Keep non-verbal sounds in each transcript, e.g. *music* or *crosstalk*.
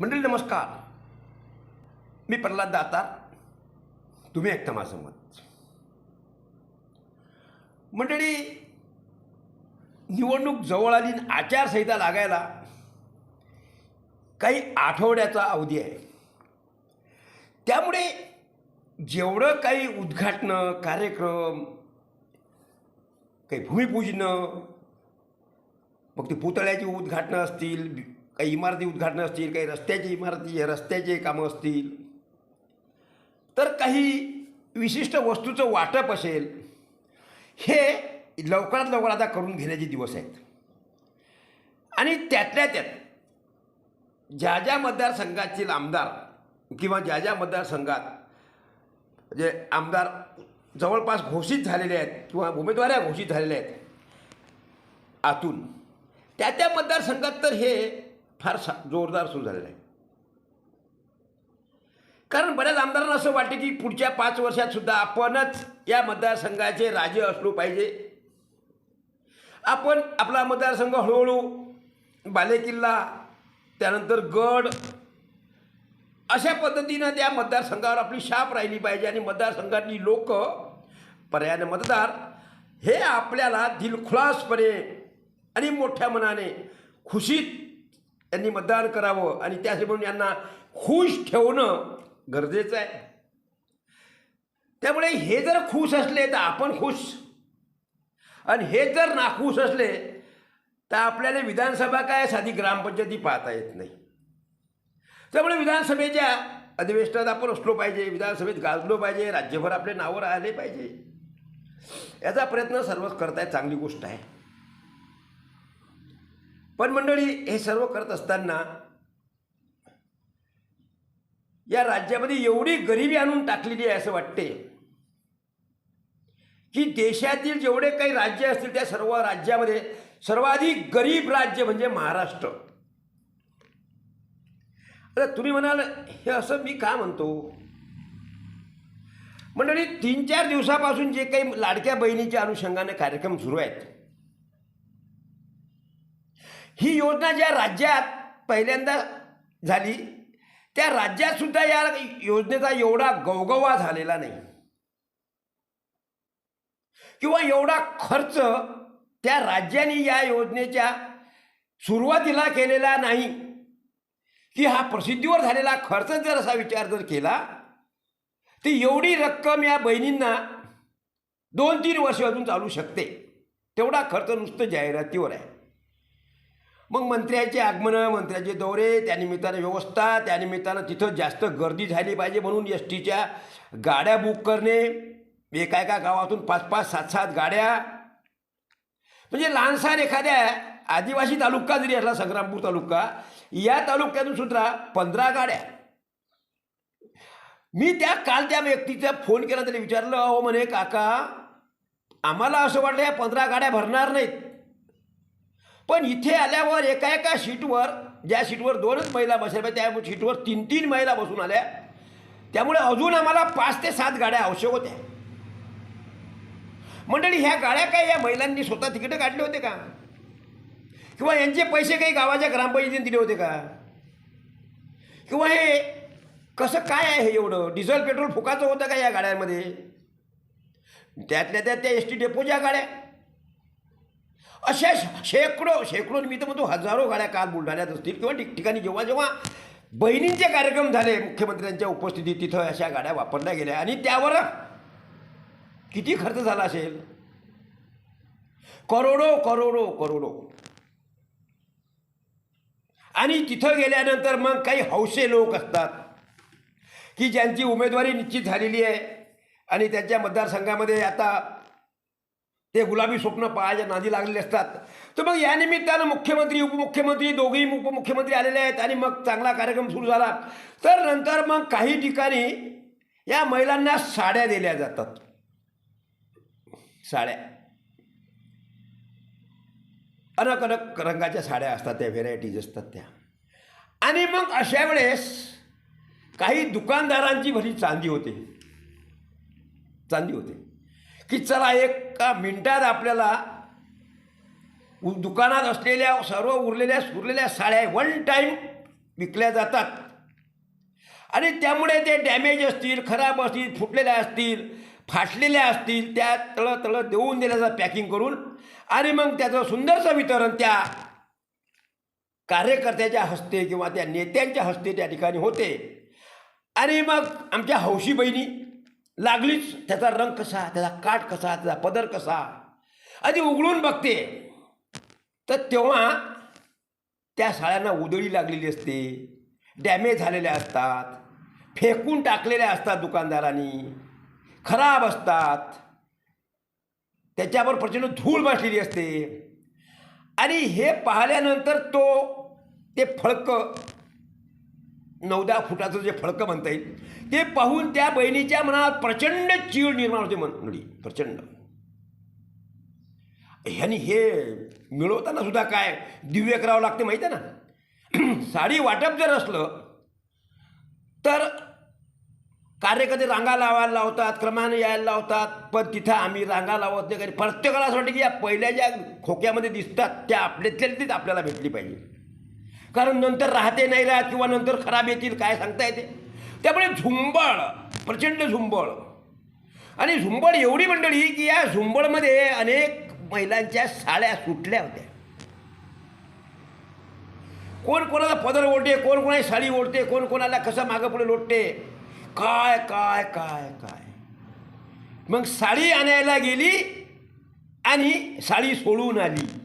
मंडळी नमस्कार. मी प्रल्हाद दातार. तुम्ही ऐकता माझं मत. मंडळी निवडणूक जवळ आली आचारसंहिता लागायला काही आठवड्याचा अवधी आहे. त्यामुळे जेवढं काही उद्घाटनं कार्यक्रम काही भूमिपूजनं मग ते पुतळ्याची उद्घाटनं असतील काही इमारती उद्घाटनं असतील काही रस्त्याची इमारती रस्त्याचे कामं असतील. तर काही विशिष्ट वस्तूचं वाटप असेल हे लवकरात लवकर आता करून घेण्याचे दिवस आहेत. आणि त्यातल्या त्यात ज्या ज्या मतदारसंघातील आमदार किंवा ज्या ज्या मतदारसंघात जे आमदार जवळपास घोषित झालेले आहेत किंवा उमेदवाऱ्या घोषित झालेल्या आहेत आतून त्या त्या मतदारसंघात तर हे फार सा जोरदार सुरू झालेला आहे. कारण बऱ्याच आमदारांना असं वाटते की पुढच्या पाच वर्षात सुद्धा आपणच या मतदारसंघाचे राजे असलो पाहिजे. आपण आपला मतदारसंघ हळूहळू बालेकिल्ला त्यानंतर गड अशा पद्धतीनं त्या मतदारसंघावर आपली शाप राहिली पाहिजे आणि मतदारसंघातली लोक पर्यायाने मतदार हे आपल्याला दिलखुलासपणे आणि मोठ्या मनाने खुशीत यांनी मतदान करावं आणि त्यासाठी यांना खुश ठेवणं गरजेचं आहे. त्यामुळे हे जर खुश असले तर आपण खुश. आणि हे जर नाखुश असले तर आपल्याला विधानसभा काय साधी ग्रामपंचायती पाहता येत नाही. त्यामुळे विधानसभेच्या अधिवेशनात आपण असलो पाहिजे विधानसभेत गाजलो पाहिजे राज्यभर आपले नावं राहिले पाहिजे. याचा प्रयत्न सर्वच करतायत चांगली गोष्ट आहे. पण मंडळी हे सर्व करत असताना या राज्यामध्ये एवढी गरिबी आणून टाकलेली आहे असं वाटते की देशातील जेवढे काही राज्य असतील त्या सर्व राज्यामध्ये सर्वाधिक गरीब राज्य म्हणजे महाराष्ट्र. आता तुम्ही म्हणाल हे असं मी का म्हणतो? मंडळी तीन चार दिवसापासून जे काही लाडक्या बहिणीच्या अनुषंगाने कार्यक्रम सुरू आहेत. ही योजना ज्या राज्यात पहिल्यांदा झाली त्या राज्यात सुद्धा या योजनेचा एवढा गवगवा झालेला नाही. किंवा एवढा खर्च त्या राज्याने या योजनेच्या सुरुवातीला केलेला नाही की हा प्रसिद्धीवर झालेला खर्च जर असा विचार जर केला तर एवढी रक्कम या बहिणींना दोन तीन वर्ष अजून चालू शकते. तेवढा खर्च नुसतं जाहिरातीवर आहे. मग मंत्र्याचे आगमनं मंत्र्याचे दौरे त्यानिमित्तानं व्यवस्था त्यानिमित्तानं तिथं जास्त गर्दी झाली पाहिजे म्हणून एस टीच्या गाड्या बुक करणे एका एका गावातून पाच पाच सात सात गाड्या. म्हणजे लहानसहान एखाद्या आदिवासी तालुका जरी असला संग्रामपूर तालुका या तालुक्यातून सुद्धा पंधरा गाड्या. मी त्या काल त्या व्यक्तीचा फोन केला तरी विचारलं अहो म्हणे काका आम्हाला असं वाटलं या पंधरा गाड्या भरणार नाहीत. पण इथे आल्यावर एका एका सीटवर ज्या सीटवर दोनच महिला बसल्या त्या सीटवर तीन तीन महिला बसून आल्या. त्यामुळे अजून आम्हाला पाच ते सात गाड्या आवश्यक होत्या. मंडळी ह्या गाड्या काय या महिलांनी स्वतः तिकीटं काढले होते का? किंवा यांचे पैसे काही गावाच्या ग्रामपंचायतीने दिले होते का? किंवा हे कसं काय आहे हे एवढं? डिझेल पेट्रोल फुकाचं होतं का या गाड्यांमध्ये? त्यातल्या त्यात त्या एस टी डेपोच्या गाड्या. अशा शेकडो शेकडो मी तर म्हणतो हजारो गाड्या काल बुलढाण्यात असतील किंवा ठिकठिकाणी जेव्हा जेव्हा बहिणींचे कार्यक्रम झाले मुख्यमंत्र्यांच्या उपस्थितीत तिथं अशा गाड्या वापरल्या गेल्या. आणि त्यावर किती खर्च झाला असेल? करोडो करोडो करोडो. आणि तिथं गेल्यानंतर मग काही हौसे लोक असतात की ज्यांची उमेदवारी निश्चित झालेली आहे. आणि त्यांच्या मतदारसंघामध्ये आता ते गुलाबी स्वप्न पाहायच्या नादी लागलेले असतात. तर मग या निमित्तानं मुख्यमंत्री उपमुख्यमंत्री दोघेही उपमुख्यमंत्री आलेले आहेत आणि मग चांगला कार्यक्रम सुरू झाला. तर नंतर मग काही ठिकाणी या महिलांना साड्या दिल्या जातात. साड्या. अनक अनक रंगाच्या साड्या असतात त्या व्हेरायटीज असतात त्या. आणि मग अशा वेळेस काही दुकानदारांची भरी चांदी होते. चांदी होते. की चला एका मिनटात आपल्याला उ- दुकानात असलेल्या सर्व उरलेल्या सुरलेल्या साड्या वन टाईम विकल्या जातात. आणि त्यामुळे ते डॅमेज असतील खराब असतील फुटलेल्या असतील फाटलेल्या असतील त्या तळं तळं देऊन दिल्याचं पॅकिंग करून आणि मग त्याचं सुंदरसं वितरण त्या कार्यकर्त्याच्या हस्ते किंवा त्या नेत्यांच्या हस्ते त्या ठिकाणी होते. आणि मग आमच्या हौशी बहिणी लागलीच. त्याचा रंग कसा त्याचा काठ कसा त्याचा पदर कसा? आधी उघडून बघते. तर तेव्हा त्या साड्यांना उदळी लागलेली असते. डॅमेज झालेल्या असतात. फेकून टाकलेल्या असतात दुकानदारांनी. खराब असतात. त्याच्यावर प्रचंड धूळ बसलेली असते. आणि हे पाहिल्यानंतर तो ते फळकं नऊ दहा फुटाचं जे फळकं म्हणता येईल ते पाहून त्या बहिणीच्या मनात प्रचंड चीड निर्माण होते मंडळी प्रचंड. ह्यानी हे मिळवताना सुद्धा काय दिव्य करावं लागते माहिती आहे ना? *clears throat* साडी वाटप जर असलं तर कार्यकर्ते रांगा लावायला लावतात क्रमाने यायला लावतात पण तिथं आम्ही रांगा लावत नाही. कारण प्रत्येकाला असं वाटतं की या पहिल्या ज्या खोक्यामध्ये दिसतात त्या आपल्यातल्या तीच आपल्याला भेटली पाहिजे. कारण नंतर राहते नाही राहत किंवा नंतर खराब येतील काय सांगता येते? त्यामुळे झुंबळ प्रचंड झुंबळ. आणि झुंबळ एवढी मंडळी की या झुंबळमध्ये अनेक महिलांच्या साड्या सुटल्या होत्या. कोण कोणाला पदर ओढते कोण कोणाची साडी ओढते कोण कोणाला कसं मागं पुढे लोटते? काय काय काय काय? मग साडी आणायला गेली आणि साडी सोडून आली.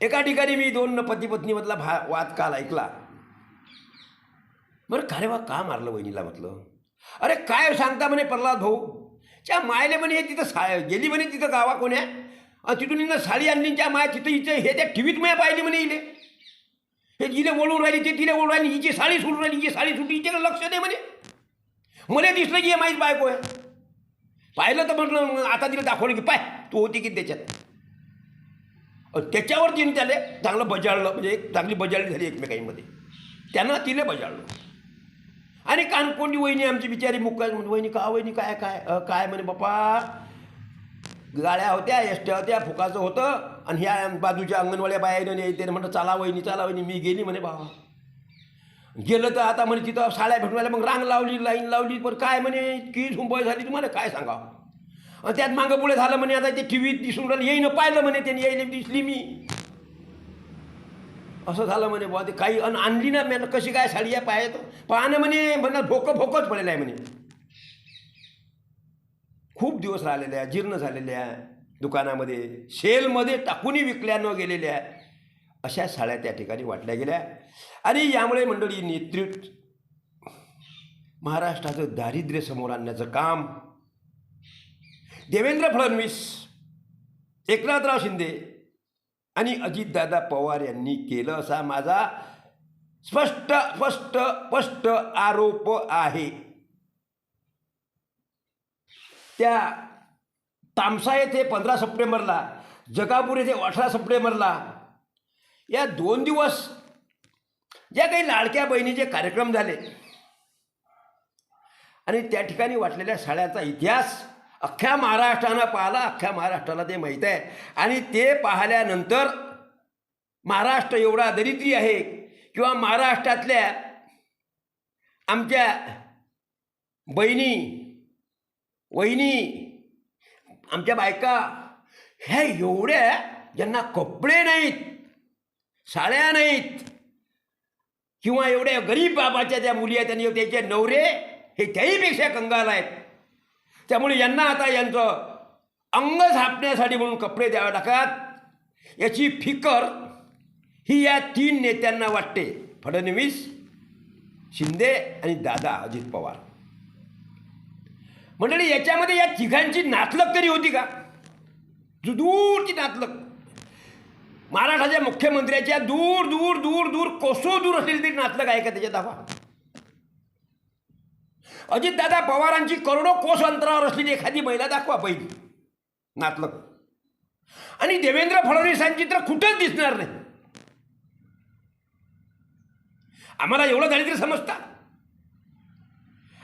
एका ठिकाणी मी दोन पती पत्नीमधला भा वाद काल ऐकला. बरं का रे बा का मारलं वहिनीला म्हटलं? अरे काय हो, सांगता म्हणे प्रल्हाद भाऊ. त्या मायले म्हणे तिथं सा गेली म्हणे तिथं गावा कोण्या? आणि तिथून हिनं साडी आणली त्या माय तिथं हिचं हे त्या टीव्हीत माया पाहिली म्हणे इले हे जिले ओढून राहिली ते तिने ओढून राहिली हिची साडी सुटून राहिली हिची साडी सुटली हिच्याकडे लक्ष नाही म्हणे. मला दिसलं की हे माहीत बायको आहे. पाहिलं तर म्हटलं आता तिला दाखवलं की पाय तू होती की त्याच्यात? त्याच्यावर तिने त्याला चांगलं बजाळलं म्हणजे एक चांगली बजाळणी झाली एकमेकांमध्ये. त्यांना तिने बजाळलं आणि कानकोंडी वहिनी आमची बिचारी मुक्का वहिनी का वहिनी काय काय काय म्हणे बाप्पा गाड्या होत्या एसट्या होत्या फुकाचं होतं आणि ह्या बाजूच्या अंगणवाड्या बाहेर येते म्हणलं चला वहिनी चला वहिनी मी गेली म्हणे बाबा गेलं तर आता म्हणे तिथं साड्या भेटून आल्या मग रांग लावली लाईन लावली पण काय म्हणे इतकी झुंबळ झाली तुम्हाला काय सांगावं? त्यात मागं पुढे झालं म्हणे आता ते टी व्हीत दिसून राहिलं येईन पाहिलं म्हणे त्यांनी येईने दिसली मी. असं झालं म्हणे बुवा ते काही अन आणली ना मॅन कशी काय साडी आहे पाहत पाहणं म्हणे म्हणलं भोकं भोकंच पडलेलं आहे म्हणे. खूप दिवस राहिलेल्या जीर्ण झालेल्या दुकानामध्ये सेलमध्ये टाकूनही विकल्या न गेलेल्या अशा साड्या त्या ठिकाणी वाटल्या गेल्या. आणि यामुळे मंडळी नेतृत्व महाराष्ट्राचं दारिद्र्य समोर आणण्याचं काम देवेंद्र फडणवीस एकनाथराव शिंदे आणि अजितदादा पवार यांनी केलं असा माझा स्पष्ट स्पष्ट स्पष्ट आरोप आहे. त्या तामसा येथे पंधरा सप्टेंबरला जगापूर येथे अठरा सप्टेंबरला या दोन दिवस ज्या काही लाडक्या बहिणीचे कार्यक्रम झाले आणि त्या ठिकाणी वाटलेल्या साड्याचा इतिहास अख्ख्या महाराष्ट्रानं पाहिला अख्ख्या महाराष्ट्राला ते माहीत आहे. आणि ते पाहिल्यानंतर महाराष्ट्र एवढा दरिद्री आहे किंवा महाराष्ट्रातल्या आमच्या बहिणी वहिनी आमच्या बायका ह्या एवढ्या ज्यांना कपडे नाहीत साड्या नाहीत किंवा एवढ्या गरीब बाबाच्या त्या मुली आहेत आणि त्याचे नवरे हे त्याहीपेक्षा कंगाल आहेत. त्यामुळे यांना आता यांचं अंग झापण्यासाठी म्हणून कपडे द्यावे लागतात. याची फिकर ही या तीन नेत्यांना वाटते. फडणवीस शिंदे आणि दादा अजित पवार. मंडळी याच्यामध्ये या तिघांची नातलक तरी होती का? दूरची नातलक महाराष्ट्राच्या मुख्यमंत्र्याच्या दूर दूर दूर दूर कोसो दूर असेल तरी नातलक आहे का त्याच्या दावा? अजितदादा पवारांची करोडो कोस अंतरावर असलेली एखादी महिला दाखवा पहिली. नातलं आणि देवेंद्र फडणवीसांची तर कुठंच दिसणार नाही. आम्हाला एवढं दारिद्र्य समजता?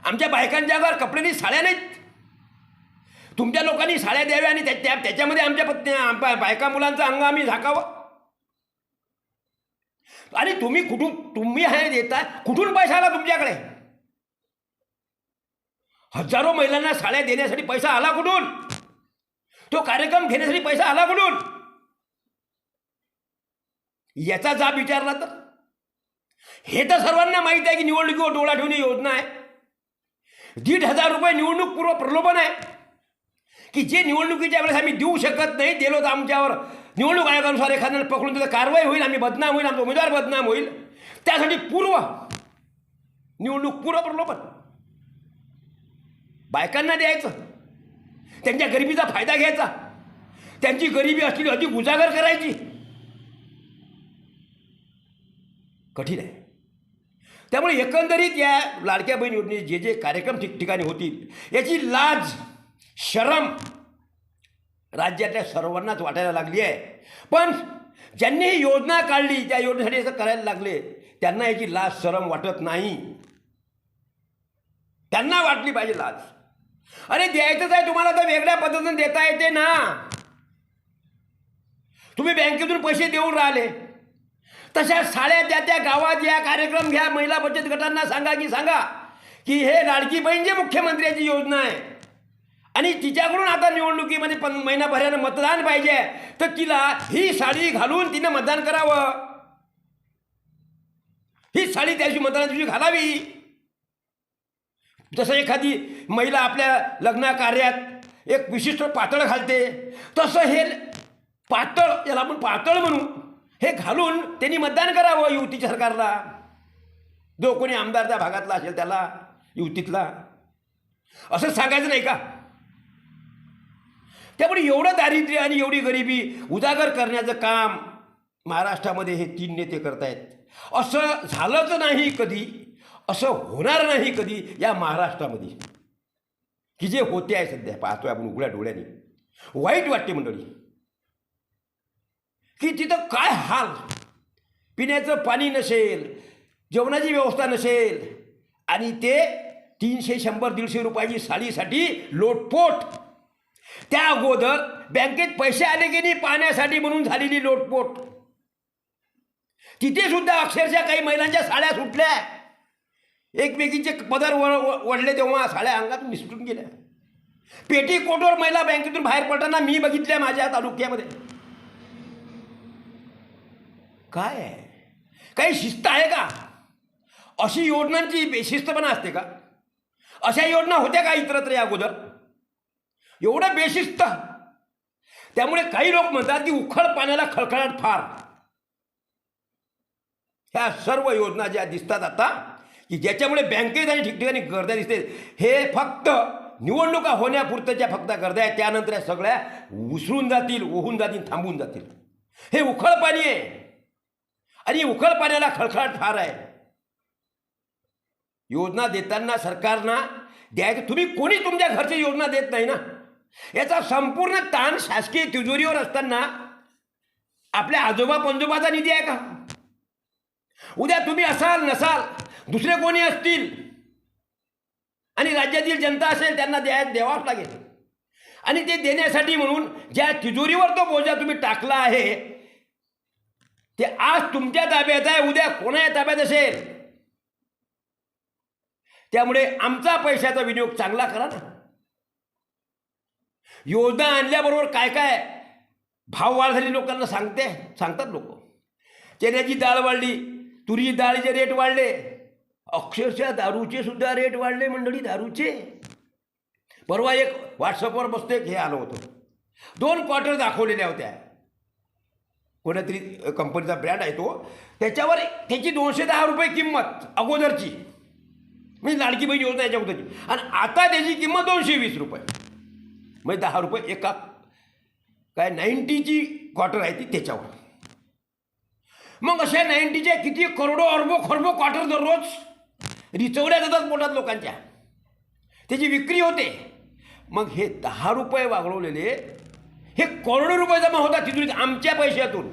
आमच्या बायकांच्या घर कपड्यांनी साड्या नाहीत. तुमच्या लोकांनी साड्या द्याव्या आणि त्या त्या- त्याच्यामध्ये आमच्या पत्नी आम- बायका मुलांचं अंग आम्ही झाकावं. आणि तुम्ही कुठून तुम्ही हे देताय कुठून पैसा आला तुमच्याकडे? हजारो महिलांना साड्या देण्यासाठी पैसा आला कुठून? तो कार्यक्रम घेण्यासाठी पैसा आला कुठून? याचा जाब विचारला तर? हे तर सर्वांना माहीत आहे की निवडणुकीवर डोळा ठेवणे योजना आहे. दीड हजार रुपये निवडणूक पूर्व प्रलोभन आहे. की जे निवडणुकीच्या वेळेस आम्ही देऊ शकत नाही दिलो तर आमच्यावर निवडणूक आयोगानुसार एखाद्याला पकडून त्याचा कारवाई होईल आम्ही बदनाम होईल आमचा उमेदवार बदनाम होईल. त्यासाठी पूर्व निवडणूक पूर्व प्रलोभन. बायकांना द्यायचं. त्यांच्या गरिबीचा फायदा घ्यायचा. त्यांची गरिबी असलेली अधिक उजागर करायची. कठीण आहे. त्यामुळे एकंदरीत या लाडक्या बहीण योजनेचे जे जे कार्यक्रम ठिकठिकाणी होतील याची लाज शरम राज्यातल्या सर्वांनाच वाटायला लागली आहे. पण ज्यांनी ही योजना काढली त्या योजनेसाठी असं करायला लागले त्यांना याची लाज शरम वाटत नाही. त्यांना वाटली पाहिजे लाज. अरे द्यायचंच आहे तुम्हाला तर वेगळ्या पद्धतीने देता येते ना. तुम्ही बँकेतून पैसे देऊन राहिले. तशा साड्या त्या त्या गावात या कार्यक्रम घ्या महिला बचत गटांना सांगा की सांगा की हे लाडकी बहीण जे मुख्यमंत्र्याची योजना आहे. आणि तिच्याकडून आता निवडणुकीमध्ये पण महिनाभरानं मतदान पाहिजे. तर तिला ही साडी घालून तिनं मतदान करावं. ही साडी त्याची मतदान दिवशी घालावी. जसं एखादी महिला आपल्या लग्न कार्यात एक विशिष्ट पातळ घालते तसं हे पातळ याला आपण पातळ म्हणू हे घालून त्यांनी मतदान करावं युतीच्या सरकारला. जो कोणी आमदार त्या भागातला असेल त्याला युतीतला. असं सांगायचं नाही का? त्यामुळे एवढं दारिद्र्य आणि एवढी गरिबी उजागर करण्याचं काम महाराष्ट्रामध्ये हे तीन नेते करतायत. असं झालंच नाही कधी. असं होणार नाही कधी या महाराष्ट्रामध्ये. की जे होते आहे सध्या पाहतोय आपण उघड्या डोळ्याने. वाईट वाटते मंडळी. की तिथं काय हाल? पिण्याचं पाणी नसेल जेवणाची व्यवस्था नसेल आणि ते तीनशे शंभर दीडशे रुपयाची साडीसाठी लोटपोट. त्या अगोदर बँकेत पैसे आले की नाही पाण्यासाठी म्हणून झालेली लोटपोट. तिथे सुद्धा अक्षरशः काही महिलांच्या साड्या सुटल्या. एकमेकींचे पदर व वडले तेव्हा साड्या अंगातून निसटून गेल्या. पेटी कोटवर महिला बँकेतून बाहेर पडताना मी बघितल्या माझ्या तालुक्यामध्ये. काय आहे? काही शिस्त आहे का? अशी योजनांची बेशिस्तपणा असते का? अशा योजना होत्या का इतरत्र या अगोदर? एवढं बेशिस्त. त्यामुळे काही लोक म्हणतात की उखळ पाण्याला खळखळाट फार. ह्या सर्व योजना ज्या दिसतात आता की ज्याच्यामुळे बँकेत आणि ठिकठिकाणी गर्दा दिसते. हे फक्त निवडणुका होण्यापुरत्याच्या फक्त गर्दा आहेत. त्यानंतर या सगळ्या उसळून जातील ओहून जातील थांबून जातील. हे उखळ पाणी आहे. आणि उखळ पाण्याला खळखळाट फार आहे. योजना देताना सरकारना द्यायचं. तुम्ही कोणी तुमच्या घरची योजना देत नाही ना? याचा संपूर्ण ताण शासकीय तिजोरीवर असताना आपल्या आजोबा पंजोबाचा निधी आहे का? उद्या तुम्ही असाल नसाल दुसरे कोणी असतील? आणि राज्यातील जनता असेल त्यांना द्या द्यावाच लागेल. आणि ते देण्यासाठी म्हणून ज्या तिजोरीवर तो बोजा तुम्ही टाकला आहे ते आज तुमच्या ताब्यात आहे उद्या कोणाच्या ताब्यात असेल? त्यामुळे आमचा पैशाचा विनियोग चांगला करा ना. योजना आणल्याबरोबर काय काय भाव वाढ झाली लोकांना सांगते सांगतात लोक. चण्याची डाळ वाढली तुरीची डाळीचे रेट वाढले अक्षरशः दारूचे सुद्धा रेट वाढले मंडळी दारूचे. परवा एक व्हॉट्सअपवर बसतो एक हे आलं होतं. दोन क्वार्टर दाखवलेल्या होत्या. कोणातरी कंपनीचा ब्रँड आहे तो. त्याच्यावर त्याची दोनशे दहा रुपये किंमत अगोदरची. म्हणजे लाडकी बहीण योजना याच्या अगोदरची. आणि आता त्याची किंमत दोनशे वीस रुपये. म्हणजे दहा रुपये एका काय नाईन्टीची क्वार्टर आहे ती त्याच्यावर. मग अशा नाईन्टीच्या किती करोडो अरबो खरबो क्वार्टर दररोज रिचवल्या जातात पोटात लोकांच्या. त्याची विक्री होते. मग हे दहा रुपये वागवलेले हे करोडो रुपये जमा होतात तिथून आमच्या पैशातून.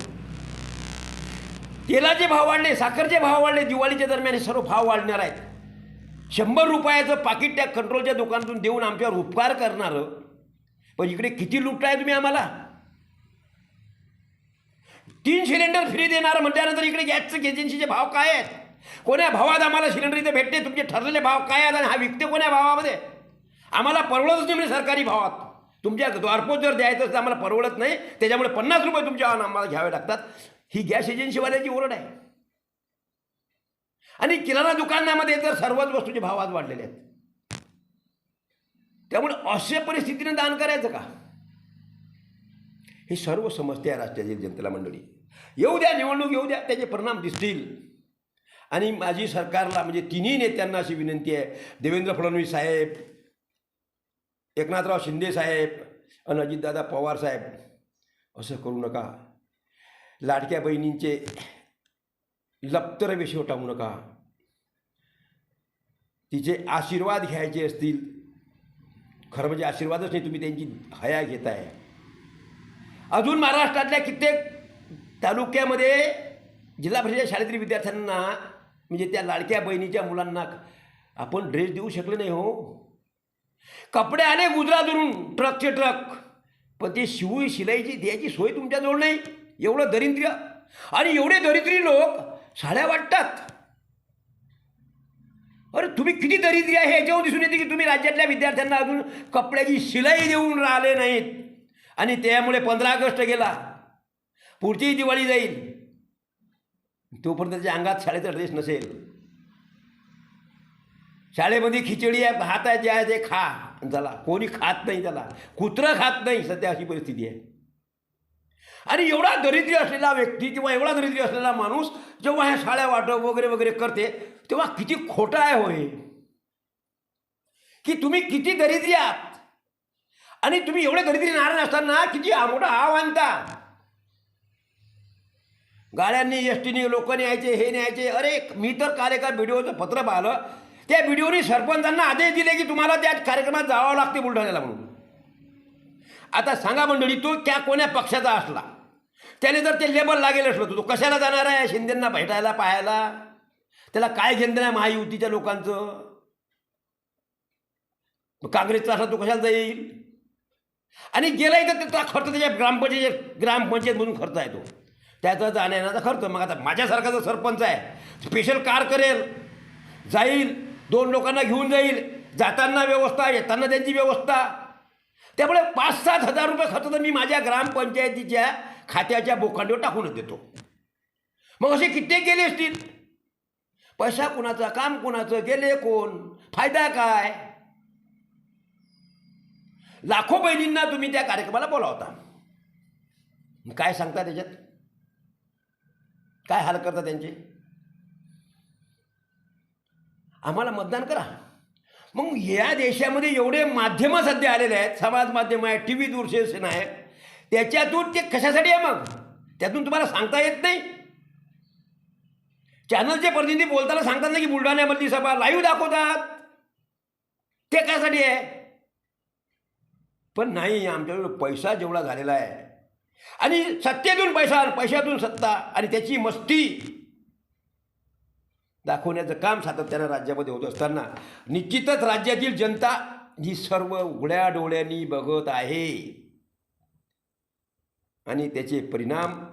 तेलाचे भाव वाढले साखरचे भाव वाढले दिवाळीच्या दरम्यान हे सर्व भाव वाढणार आहेत. शंभर रुपयाचं पाकिट त्या कंट्रोलच्या दुकानातून देऊन आमच्यावर उपकार करणारं. पण इकडे किती लुटताय तुम्ही आम्हाला? तीन सिलेंडर फ्री देणार म्हटल्यानंतर इकडे गॅसचं एजन्सीचे भाव काय आहेत? कोण्या भावात आम्हाला सिलेंडर इथे भेटते तुमचे ठरलेले भाव काय आहेत आणि हा विकते कोण्या भावामध्ये? आम्हाला परवडतच नाही म्हणजे सरकारी भावात. तुमच्या द्वारपोच जर द्यायचं असतं आम्हाला परवडत नाही. त्याच्यामुळे पन्नास रुपये तुमच्या आम्हाला घ्यावे लागतात. ही गॅस एजन्सीवाल्याची ओरड आहे. आणि किराणा दुकानामध्ये तर सर्वच वस्तूचे भाव आज वाढलेले आहेत. त्यामुळे अशा परिस्थितीने दान करायचं का? हे सर्व समजते आहे राष्ट्रातील जनतेला मंडळी. येऊ द्या निवडणूक येऊ द्या त्याचे परिणाम दिसतील. आणि माझी सरकारला म्हणजे तिन्ही नेत्यांना अशी विनंती आहे. देवेंद्र फडणवीस साहेब एकनाथराव शिंदे साहेब आणि अजितदादा पवार साहेब असं करू नका. लाडक्या बहिणींचे लप्तर विषय टाकू नका. तिचे आशीर्वाद घ्यायचे असतील खरं म्हणजे आशीर्वादच नाही तुम्ही त्यांची हया घेताय. अजून महाराष्ट्रातल्या कित्येक तालुक्यामध्ये जिल्हा परिषद शाळेतील विद्यार्थ्यांना म्हणजे त्या लाडक्या बहिणीच्या मुलांना आपण ड्रेस देऊ शकले नाही हो. कपडे आले गुजरातवरून ट्रकचे ट्रक पण ते शिवू शिलाईची द्यायची सोय तुमच्याजवळ नाही. एवढं दरिद्र्य. आणि एवढे दरिद्री लोक साड्या वाटतात. अरे तुम्ही किती दरिद्री आहे याच्यावर दिसून येते की तुम्ही राज्यातल्या विद्यार्थ्यांना अजून कपड्याची शिलाई देऊन राहिले नाहीत. आणि त्यामुळे पंधरा ऑगस्ट गेला. पुढची दिवाळी जाईल. तोपर्यंत त्याच्या अंगात शाळेचा ड्रेस नसेल. शाळेमध्ये खिचडी आहे भात आहे जे आहे ते खा. चला कोणी खात नाही त्याला. कुत्रं खात नाही. सध्या अशी परिस्थिती आहे. आणि एवढा दरिद्री असलेला व्यक्ती किंवा एवढा दरिद्री असलेला माणूस जेव्हा ह्या शाळ्या वाटप वगैरे वगैरे करते तेव्हा किती खोटं आहे होय की तुम्ही किती दरिद्री आहात. आणि तुम्ही एवढे दरिद्री नारायण असताना किती मोठा हाव आणता. गाड्यांनी एस टीने लोक न्यायचे हे न्यायचे. अरे मी तर काल एका व्हिडिओचं पत्र पाहिलं. त्या व्हिडिओनी सरपंचांना आदेश दिले की तुम्हाला त्या कार्यक्रमात जावं लागते बुलढाण्याला म्हणून. आता सांगा मंडळी तो त्या कोण्या पक्षाचा असला? त्याने जर ते लेबल लागेल असलं तो कशाला जाणार आहे शिंदेंना भेटायला पाहायला? त्याला काय घेणं आहे महायुतीच्या लोकांचं? काँग्रेसचा असला तो कशाला जाईल? आणि गेलाही तर त्याचा खर्च त्याच्या ग्रामपंचायत ग्रामपंचायत म्हणून खर्च आहे तो. त्याचा जाण्याचा खर्च. मग आता माझ्यासारखा जो सरपंच आहे स्पेशल कार करेल जाईल दोन लोकांना घेऊन जाईल जाताना व्यवस्था येताना त्यांची व्यवस्था. त्यामुळे पाच सात हजार रुपये खर्च तर मी माझ्या ग्रामपंचायतीच्या खात्याच्या बोकांडीवर टाकूनच देतो. मग असे कित्येक गेले असतील? पैसा कुणाचा काम कुणाचं गेले कोण? फायदा काय? लाखो बहिणींना तुम्ही त्या कार्यक्रमाला बोलावता. मग काय सांगता त्याच्यात? काय हाल करता त्यांचे? आम्हाला मतदान करा. मग या देशामध्ये एवढे माध्यमं सध्या आलेले आहेत समाज माध्यम आहे टी व्ही दूरदर्शन आहे. त्याच्यातून ते कशासाठी आहे मग? त्यातून तुम्हाला सांगता येत नाही? चॅनलचे प्रतिनिधी बोलताना सांगतात ना की बुलढाण्यामधली सभा लाईव्ह दाखवतात. ते कशासाठी आहे? पण नाही आमच्याकडे पैसा जेवढा झालेला आहे आणि सत्तेतून पैसा पैशातून सत्ता आणि त्याची मस्ती दाखवण्याचं काम सातत्यानं राज्यामध्ये होत असताना निश्चितच राज्यातील जनता ही सर्व उघड्या डोळ्यांनी बघत आहे. आणि त्याचे परिणाम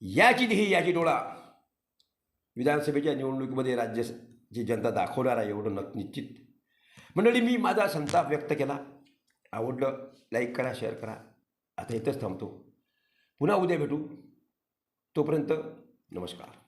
याची ही याची डोळा विधानसभेच्या निवडणुकीमध्ये राज्याची जनता दाखवणार आहे एवढं न निश्चित. मंडळी मी माझा संताप व्यक्त केला. आवडलं लाईक करा शेअर करा. आता इथंच थांबतो. पुन्हा उद्या भेटू. तोपर्यंत नमस्कार.